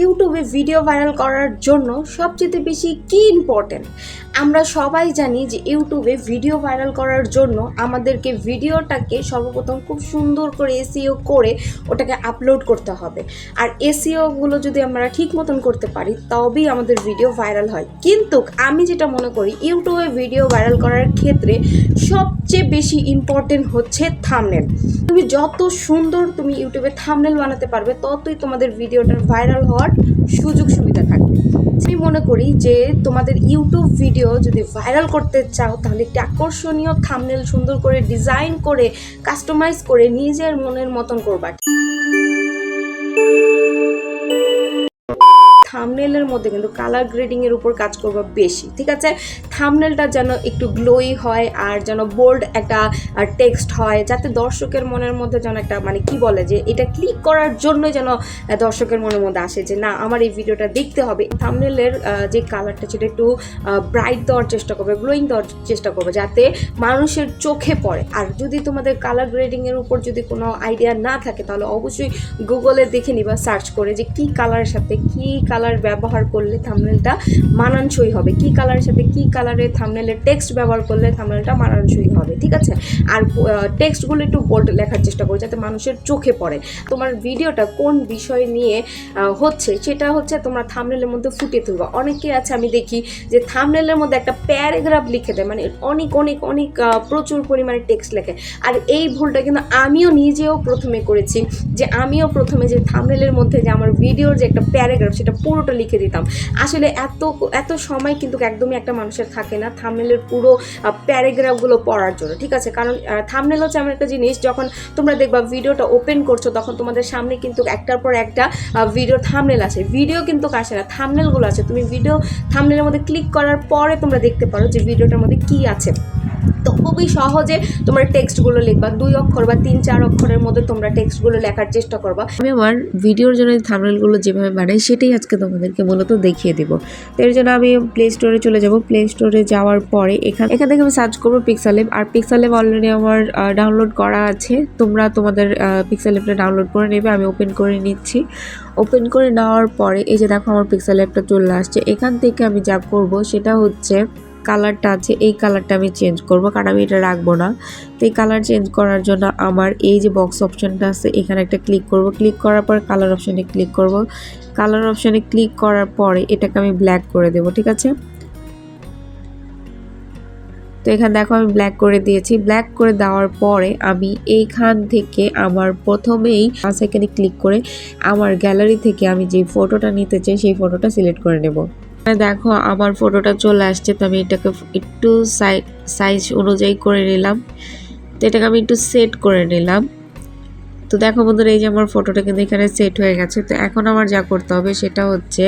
ইউটিউবে video viral করার জন্য সবচেয়ে বেশি কি ইম্পর্টেন্ট আমরা সবাই জানি যে ইউটিউবে ভিডিও ভাইরাল করার জন্য আমাদেরকে ভিডিওটাকে সর্বপ্রথম খুব সুন্দর করে এসিও করে ওটাকে আপলোড করতে হবে। আর এসিওগুলো যদি আমরা ঠিক মতন করতে পারি, তবেই আমাদের ভিডিও ভাইরাল হয়। কিন্তু আমি যেটা মনে করি, ইউটিউবে ভিডিও ভাইরাল করার ক্ষেত্রে সবচেয়ে বেশি ইম্পর্টেন্ট হচ্ছে থামনেল তুমি যত সুন্দর তুমি ইউটিউবে থামনেল বানাতে পারবে, ততই তোমাদের ভিডিওটার ভাইরাল হওয়ার সুযোগ সুবিধা থাকবে। আমি মনে করি যে তোমাদের ইউটিউব ভিডিও যদি ভাইরাল করতে চাও, তাহলে একটি আকর্ষণীয় থামনেল সুন্দর করে ডিজাইন করে কাস্টমাইজ করে নিজের মনের মতন করবা। থামনেলের মধ্যে কিন্তু কালার গ্রেডিংয়ের উপর কাজ করবা বেশি, ঠিক আছে? থামনেলটা যেন একটু গ্লোই হয় আর যেন বোল্ড একটা টেক্সট হয়, যাতে দর্শকের মনের মধ্যে যেন একটা মানে কি বলে যে, এটা ক্লিক করার জন্যই যেন দর্শকের মনের মধ্যে আসে যে, না, আমার এই ভিডিওটা দেখতে হবে। থামনেলের যে কালারটা সেটা একটু ব্রাইট দেওয়ার চেষ্টা করবে গ্লোয়িং দেওয়ার চেষ্টা করবে, যাতে মানুষের চোখে পড়ে। আর যদি তোমাদের কালার গ্রেডিংয়ের উপর যদি কোনো আইডিয়া না থাকে, তাহলে অবশ্যই গুগলে দেখে নিবা সার্চ করে যে কি কালারের সাথে কি কালার ব্যবহার করলে থামনেলটা মানানসই হবে। কি কালারের সাথে কি কালারের থামনেলের টেক্সট ব্যবহার করলে থামনেলটা মানানসই হবে, ঠিক আছে? আর টেক্সটগুলো একটু বোল্ড লেখার চেষ্টা করো যাতে মানুষের চোখে পড়ে। তোমার ভিডিওটা কোন বিষয় নিয়ে হচ্ছে সেটা হচ্ছে তোমরা থামনেলের মধ্যে ফুটিয়ে তুলবা। অনেকে আছে আমি দেখি যে থামনেলের মধ্যে একটা প্যারাগ্রাফ লিখে দেয় মানে অনেক অনেক অনেক প্রচুর পরিমাণে টেক্সট লেখে। আর এই ভুলটা কিন্তু আমিও নিজেও প্রথমে করেছি যে আমিও প্রথমে যে থামনেলের মধ্যে যে আমার ভিডিওর যে একটা প্যারাগ্রাফ সেটা পুরোটা লিখে দিতাম। আসলে এত এত সময় কিন্তু একদমই একটা মানুষের থাকে না থামনেলের পুরো প্যারাগ্রাফগুলো পড়ার জন্য, ঠিক আছে? কারণ থামনেল হচ্ছে এমন একটা জিনিস, যখন তোমরা দেখবা ভিডিওটা ওপেন করছ, তখন তোমাদের সামনে কিন্তু একটার পর একটা ভিডিও থামনেল আছে ভিডিও কিন্তু আসে না থামনেলগুলো আছে তুমি ভিডিও থামনেলের মধ্যে ক্লিক করার পরে তোমরা দেখতে পারো যে ভিডিওটার মধ্যে কী আছে। তো খুবই সহজে তোমরা টেক্সটগুলো লিখবা। দুই অক্ষর বা তিন, চার অক্ষরের মধ্যে তোমরা টেক্সটগুলো লেখার চেষ্টা করবা। আমি আমার ভিডিওর জন্য থামনেলগুলো যেভাবে বানাই, সেটাই আজকে তোমাদেরকে মূলত দেখিয়ে দেবো। তো এর জন্য আমি প্লে স্টোরে চলে যাব। প্লে স্টোরে যাওয়ার পরে এখান এখান থেকে আমি সার্চ করব পিক্সালেব আর পিক্সালেব অলরেডি আমার ডাউনলোড করা আছে। তোমরা তোমাদের পিক্সালেবটা ডাউনলোড করে নেবে। আমি ওপেন করে নিচ্ছি। ওপেন করে নেওয়ার পরে এই যে দেখো আমার পিক্সালেবটা চলে আসছে। এখান থেকে আমি যা করব সেটা হচ্ছে কালারটা আছে, এই কালারটা আমি চেঞ্জ করব, কারণ আমি এটা রাখব না। তো এই কালার চেঞ্জ করার জন্য আমার এই যে বক্স অপশনটা আছে, এখানে একটা ক্লিক করব। ক্লিক করার পর কালার অপশনে ক্লিক করব। কালার অপশনে ক্লিক করার পরে এটাকে আমি ব্ল্যাক করে দেব, ঠিক আছে? তো এখানে দেখো আমি ব্ল্যাক করে দিয়েছি। ব্ল্যাক করে দেওয়ার পরে আমি এইখান থেকে আমার প্রথমেই সেখানে ক্লিক করে আমার গ্যালারি থেকে আমি যে ফটোটা নিতে চাই, সেই ফটোটা সিলেক্ট করে নেব। দেখো, আমার ফটোটা চলে আসছে, তো আমি এটাকে একটু সাইজ অনুযায়ী করে নিলাম। তো এটাকে আমি একটু সেট করে নিলাম। তো দেখো বন্ধুরা, এই যে আমার ফটোটা কিন্তু এখানে সেট হয়ে গেছে। তো এখন আমার যা করতে হবে সেটা হচ্ছে,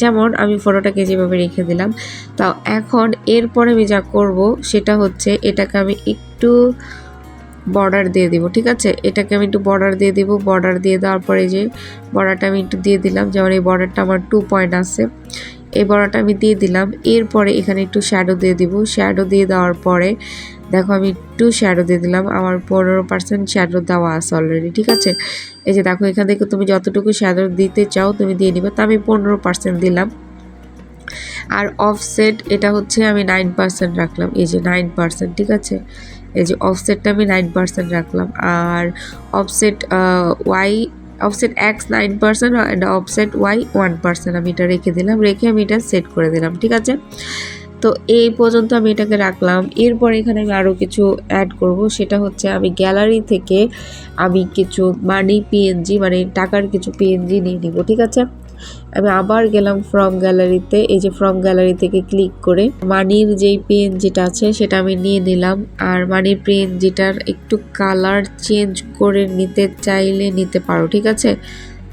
যেমন আমি ফটোটাকে যেভাবে রেখে দিলাম তো এখন এরপরে আমি যা করব সেটা হচ্ছে এটাকে আমি একটু বর্ডার দিয়ে দিব, ঠিক আছে? এটাকে আমি একটু বর্ডার দিয়ে দিব বর্ডার দিয়ে দেওয়ার পরে যে বর্ডারটা আমি একটু দিয়ে দিলাম, যেমন এই বর্ডারটা আমার টু পয়েন্ট আছে, এই বর্ডারটা আমি দিয়ে দিলাম, এরপরে এখানে একটু শ্যাডো দিয়ে দিব শ্যাডো দিয়ে দেওয়ার পরে দেখো আমি একটু শ্যাডো দিয়ে দিলাম, আমার পনেরো পার্সেন্ট শ্যাডো দেওয়া আছে অলরেডি ঠিক আছে? এই যে দেখো, এখান থেকে তুমি যতটুকু শ্যাডো দিতে চাও, তুমি দিয়ে নিবে, তো আমি পনেরো পার্সেন্ট দিলাম। আর অফসেট এটা হচ্ছে আমি নাইন পার্সেন্ট রাখলাম, এই যে নাইন পার্সেন্ট ঠিক আছে? এই যে অফসেটটা আমি নাইন পার্সেন্ট রাখলাম। আর offset Y offset X nine percent and offset Y one percent আমি এটা রেখে দিলাম। রেখে আমি এটা সেট করে দিলাম, ঠিক আছে? তো এই পর্যন্ত আমি এটাকে রাখলাম। এরপর এখানে আমি আরও কিছু অ্যাড করব। সেটা হচ্ছে আমি গ্যালারি থেকে আমি কিছু মানি পিএনজি মানে টাকার কিছু পিএনজি নিয়ে নিব, ঠিক আছে? আমি আবার গেলাম ফ্রম গ্যালারিতে এই যে ফ্রম গ্যালারি থেকে ক্লিক করে মানির যেই পেন যেটা আছে, সেটা আমি নিয়ে নিলাম। আর মানির পেন যেটার একটু কালার চেঞ্জ করে নিতে চাইলে নিতে পারো, ঠিক আছে?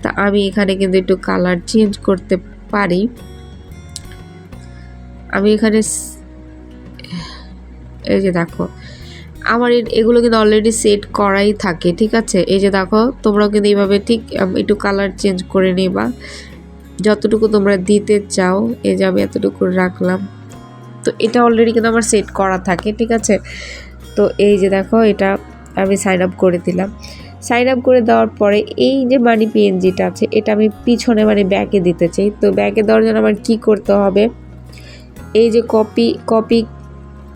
তা আমি এখানে কিন্তু একটু কালার চেঞ্জ করতে পারি। আমি এখানে এই যে দেখো, আমার এগুলো কিন্তু অলরেডি সেট করাই থাকে, ঠিক আছে? এই যে দেখো, তোমরাও কিন্তু এইভাবে ঠিক একটু কালার চেঞ্জ করে নেবা। যতটুকু তোমরা দিতে চাও এই যে আমি এতটুকু রাখলাম। তো এটা অলরেডি কিন্তু আমার সেট করা থাকে, ঠিক আছে? তো এই যে দেখো, এটা আমি সাইন আপ করে দিলাম। সাইন আপ করে দেওয়ার পরে এই যে মানি পিএনজিটা আছে, এটা আমি পিছনে মানে ব্যাকে দিতে চাই। তো ব্যাকে দেওয়ার জন্য আমার কী করতে হবে? এই যে কপি কপি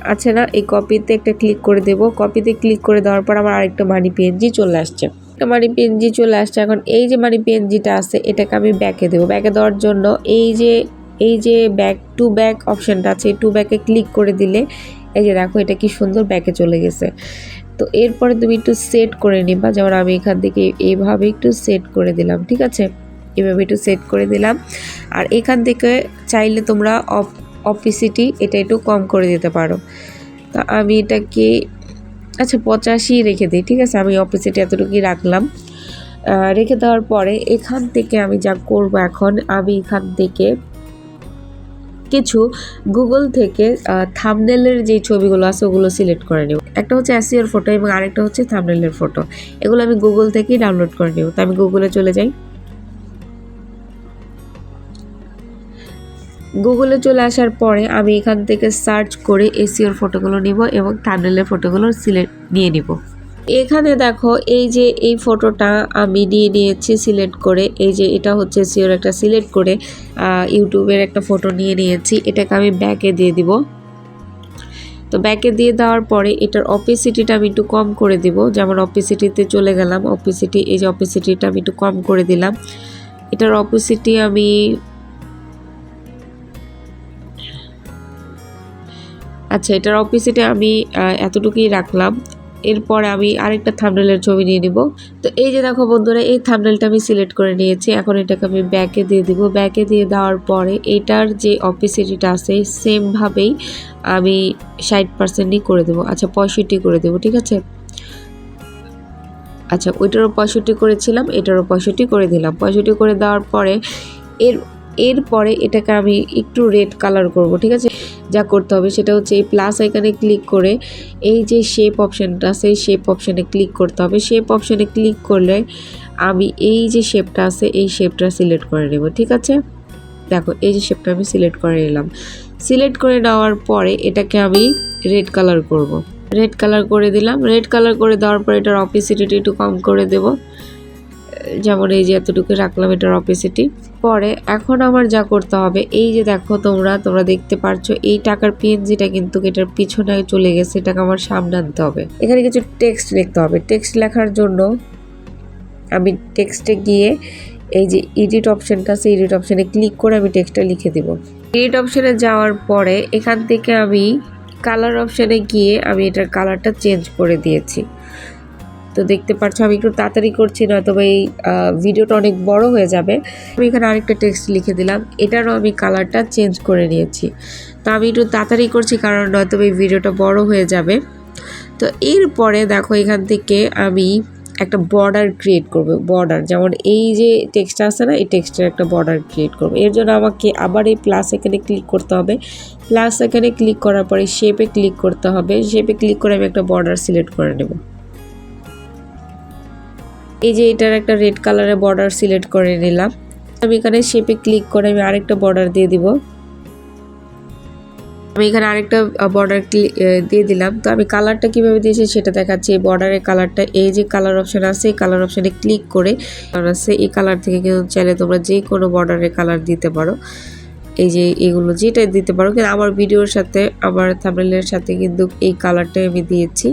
আছে না? এই কপিতে একটা ক্লিক করে দেব। কপিতে ক্লিক করে দেওয়ার পর আমার আরেকটা মানি পিএনজি চলে আসছে। একটা মানি পিএনজি চলে আসছে। এখন এই যে মানি পিএনজিটা আছে, এটাকে আমি ব্যাকে দেবো। ব্যাকে দেওয়ার জন্য এই যে এই যে ব্যাক, টু ব্যাক অপশানটা আছে টু ব্যাকে ক্লিক করে দিলে এই যে দেখো এটা কি সুন্দর ব্যাকে চলে গেছে। তো এরপরে তুমি একটু সেট করে নিবা, যেমন আমি এখান থেকে এইভাবে একটু সেট করে দিলাম, ঠিক আছে? এভাবে একটু সেট করে দিলাম। আর এখান থেকে চাইলে তোমরা অফ অপিসিটি এটা একটু কম করে দিতে পারো। তা আমি এটাকে আচ্ছা পঁচাশি রেখে দিই, ঠিক আছে? আমি অপিসিটি এতটুকুই রাখলাম। রেখে দেওয়ার পরে এখান থেকে আমি যা করব এখন, আমি এখান থেকে কিছু গুগল থেকে থামনেলের যে ছবিগুলো আছে, ওগুলো সিলেক্ট করে নেব। একটা হচ্ছে অ্যাসিওর ফটো এবং আরেকটা হচ্ছে থামনেলের ফটো এগুলো আমি গুগল থেকেই ডাউনলোড করে নেব। তো আমি গুগলে চলে যাই। গুগলে চলে আসার পরে আমি এখান থেকে সার্চ করে এসিওর ফটোগুলো নিব এবং থামনেলের ফটোগুলো সিলেক্ট নিয়ে নিব। এখানে দেখো এই যে এই ফটোটা আমি নিয়ে নিয়েছি সিলেক্ট করে, এই যে এটা হচ্ছে সিওর একটা সিলেক্ট করে ইউটিউবের একটা ফটো নিয়ে নিয়েছি, এটাকে আমি ব্যাকে দিয়ে দিব। তো ব্যাকে দিয়ে দেওয়ার পরে এটার অপিসিটিটা আমি একটু কম করে দিব, যেমন অপিসিটিতে চলে গেলাম অপিসিটি এই যে অপিসিটিটা আমি একটু কম করে দিলাম। এটার অপিসিটি আমি আচ্ছা এটার অপিসিটে আমি এতটুকুই রাখলাম। এরপর আমি আরেকটা থামনেলের ছবি নিয়ে নিব। তো এই যে দেখো বন্ধুরা, এই থামনেলটা আমি সিলেক্ট করে নিয়েছি। এখন এটাকে আমি ব্যাকে দিয়ে দিব। ব্যাকে দিয়ে দেওয়ার পরে এটার যে অপিসিটিটা আছে সেমভাবেই আমি ষাট পার্সেন্টই করে দেবো। আচ্ছা পঁয়ষট্টি করে দেবো, ঠিক আছে? আচ্ছা ওইটারও পঁয়ষট্টি করেছিলাম, এটারও পঁয়ষট্টি করে দিলাম। পঁয়ষট্টি করে দেওয়ার পরে এর, এরপরে এটাকে আমি একটু রেড কালার করব, ঠিক আছে? যা করতে হবে সেটা হচ্ছে এই প্লাস আইকানে ক্লিক করে এই যে শেপ অপশানটা আছে এই শেপ অপশানে ক্লিক করতে হবে। শেপ অপশানে ক্লিক করলে আমি এই যে শেপটা আছে, এই শেপটা সিলেক্ট করে নেব, ঠিক আছে? দেখো, এই যে শেপটা আমি সিলেক্ট করে নিলাম। সিলেক্ট করে নেওয়ার পরে এটাকে আমি রেড কালার করব। রেড কালার করে দিলাম। রেড কালার করে দেওয়ার পরে এটার অপিসিটিটা একটু কম করে দেব। যেমন এই যে এতটুকু রাখলাম এটার অপিসিটি পরে এখন আমার যা করতে হবে, এই যে দেখো তোমরা তোমরা দেখতে পারছ, এই টাকার পিএনজিটা কিন্তু এটার পিছনে চলে গেছে, এটাকে আমার সামনে আনতে হবে। এখানে কিছু টেক্সট লিখতে হবে। টেক্সট লেখার জন্য আমি টেক্সটে গিয়ে এই যে এডিট অপশানটা আছে এডিট অপশানে ক্লিক করে আমি টেক্সটটা লিখে দিব। এডিট অপশানে যাওয়ার পরে এখান থেকে আমি কালার অপশানে গিয়ে আমি এটার কালারটা চেঞ্জ করে দিয়েছি। তো দেখতে পাচ্ছ আমি একটু তাড়াতাড়ি করছি না তবে এই ভিডিওটা অনেক বড় হয়ে যাবে। আমি এখানে আরেকটা টেক্সট লিখে দিলাম, এটারও আমি কালারটা চেঞ্জ করে নিয়েছি। তো আমি একটু তাড়াতাড়ি করছি, কারণ নয়তো এই ভিডিওটা বড় হয়ে যাবে। তো এরপরে দেখো, এখান থেকে আমি একটা বর্ডার ক্রিয়েট করব বর্ডার যেমন এই যে টেক্সটটা আছে না, এই টেক্সটের একটা বর্ডার ক্রিয়েট করব। এর জন্য আমাকে আবার এই প্লাস এখানে ক্লিক করতে হবে। প্লাস এখানে ক্লিক করার পরে শেপে ক্লিক করতে হবে। শেপে ক্লিক করে আমি একটা বর্ডার সিলেক্ট করে নেব। এই যে এটার একটা রেড কালারের বর্ডার সিলেক্ট করে নিলাম। আমি এখানে শেপে ক্লিক করে আমি আরেকটা বর্ডার দিয়ে দিব। আমি এখানে আরেকটা বর্ডার দিয়ে দিলাম। তো আমি কালারটা কীভাবে দিয়েছি সেটা দেখাচ্ছি। এই বর্ডারের কালারটা এই যে কালার অপশন আছে, এই কালার অপশানে ক্লিক করে আছে। এই কালার থেকে কিন্তু চাইলে তোমরা যে কোনো বর্ডারের কালার দিতে পারো। এই যে এগুলো যেটা দিতে পারো। কিন্তু আমার ভিডিওর সাথে, আমার থামনেলের সাথে কিন্তু এই কালারটাই আমি দিয়েছি।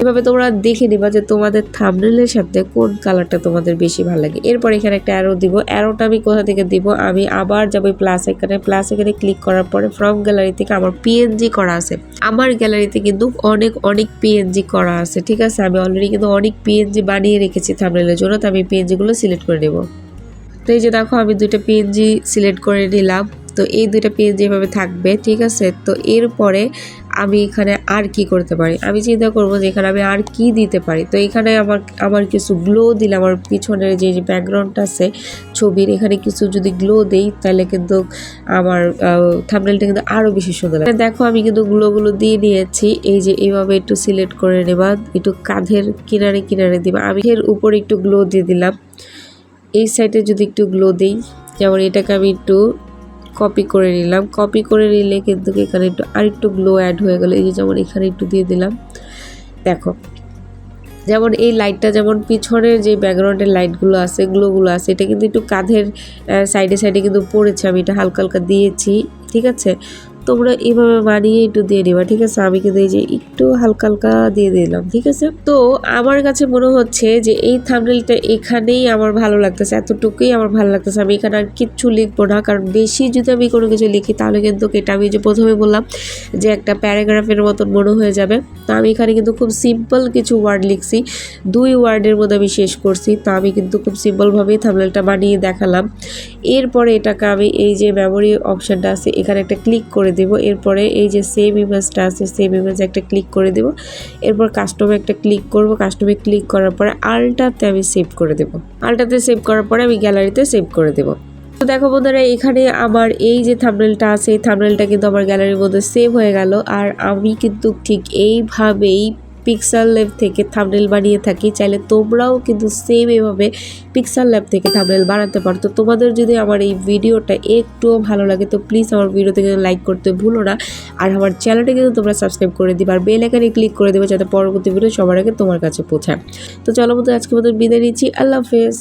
এভাবে তোমরা দেখে নিবা যে তোমাদের থামনেলের সাথে কোন কালারটা তোমাদের বেশি ভালো লাগে। এরপর এখানে একটা অ্যারো দিব। অ্যারোটা আমি কোথা থেকে দিব? আমি আবার যাব প্লাস এখানে প্লাস এখানে ক্লিক করার পরে ফ্রম গ্যালারি থেকে আমার পিএনজি করা আছে। আমার গ্যালারিতে কিন্তু অনেক অনেক পিএনজি করা আছে, ঠিক আছে? আমি অলরেডি কিন্তু অনেক পিএনজি বানিয়ে রেখেছি থামনেলের জন্য, তো আমি পিএনজিগুলো সিলেক্ট করে নেব। তো এই যে দেখো, আমি দুইটা পিএনজি সিলেক্ট করে নিলাম। তো এই দুইটা পেজ এভাবে থাকবে, ঠিক আছে? তো এরপরে আমি এখানে আর কি করতে পারি? আমি চিন্তা করব যে এখানে আমি আর কি দিতে পারি? তো এখানে আমার আমার কিছু গ্লো দিলে, আমার পিছনের যে ব্যাকগ্রাউন্ডটা আছে, ছবির, এখানে কিছু যদি গ্লো দেই, তাহলে কিন্তু আমার থামনেলটা কিন্তু আরও বেশি সুন্দর লাগে। দেখো, আমি কিন্তু গ্লোগুলো দিয়ে নিয়েছি। এই যে, এইভাবে একটু সিলেক্ট করে নেবা, একটু কাঁধের কিনারে কিনারে দিবা। আমি এর উপরে একটু গ্লো দিয়ে দিলাম। এই সাইডে যদি একটু গ্লো দিই, যেমন এটাকে আমি একটু কপি করে নিলাম। কপি করে নিলে কিন্তু এখানে একটু আরেকটু গ্লো অ্যাড হয়ে গেলো। এই যে যেমন এখানে একটু দিয়ে দিলাম। দেখো, যেমন এই লাইটটা যেমন পিছনের যে ব্যাকগ্রাউন্ডের লাইটগুলো আছে গ্লোগুলো আছে, এটা কিন্তু একটু কাঁধের সাইডে সাইডে কিন্তু পড়েছে। আমি এটা হালকা হালকা দিয়েছি, ঠিক আছে? তোমরা এইভাবে বানিয়ে একটু দিয়ে নিবা ঠিক আছে? আমি কিন্তু এই যে একটু হালকা হালকা দিয়ে দিলাম, ঠিক আছে? তো আমার কাছে মনে হচ্ছে যে এই থামনেলটা এখানেই আমার ভালো লাগতেছে, এতটুকুই আমার ভালো লাগতেছে। আমি এখানে আর কিচ্ছু লিখব না, কারণ বেশি যদি আমি কোনো কিছু লিখি, তাহলে কিন্তু এটা আমি যে প্রথমে বললাম যে একটা প্যারাগ্রাফের মতন মনে হয়ে যাবে। তো আমি এখানে কিন্তু খুব সিম্পল কিছু ওয়ার্ড লিখছি, দুই ওয়ার্ডের মধ্যে আমি শেষ করছি। তো আমি কিন্তু খুব সিম্পলভাবেই থামনেলটা বানিয়ে দেখালাম। এরপরে এটাকে আমি এই যে মেমোরি অপশানটা আছে, এখানে একটা ক্লিক করে দেব। এরপরে এই যে সেম ইমেজটা আছে সেম ইমেজ একটা ক্লিক করে দেব। এরপর কাস্টমে একটা ক্লিক করব। কাস্টমে ক্লিক করার পরে আলটাতে আমি সেভ করে দেব। আলটাতে সেভ করার পরে আমি গ্যালারিতে সেভ করে দেব। তো দেখো বন্ধুরা, এখানে আমার এই যে থামনেলটা আছে, এই থামনেলটা কিন্তু আমার গ্যালারির মধ্যে সেভ হয়ে গেল। আর আমি কিন্তু ঠিক এইভাবেই পিক্সেল ল্যাব থেকে থামনেল বানিয়ে থাকি, চাইলে তোমরাও কিন্তু সেম এভাবে পিক্সেল ল্যাব থেকে থামনেল বানাতে পারো। তো তোমাদের যদি আমার এই ভিডিওটা একটুও ভালো লাগে, তো প্লিজ আমার ভিডিওতে কিন্তু লাইক করতে ভুলো না। আর আমার চ্যানেলটা কিন্তু তোমরা সাবস্ক্রাইব করে দিবে। আর বেল এখানে ক্লিক করে দেবে যাতে পরবর্তী ভিডিও সবার আগে তোমার কাছে পৌঁছায়। তো চলো বন্ধু আজকে মতো বিদায় নিচ্ছি। আল্লাহ হাফেজ।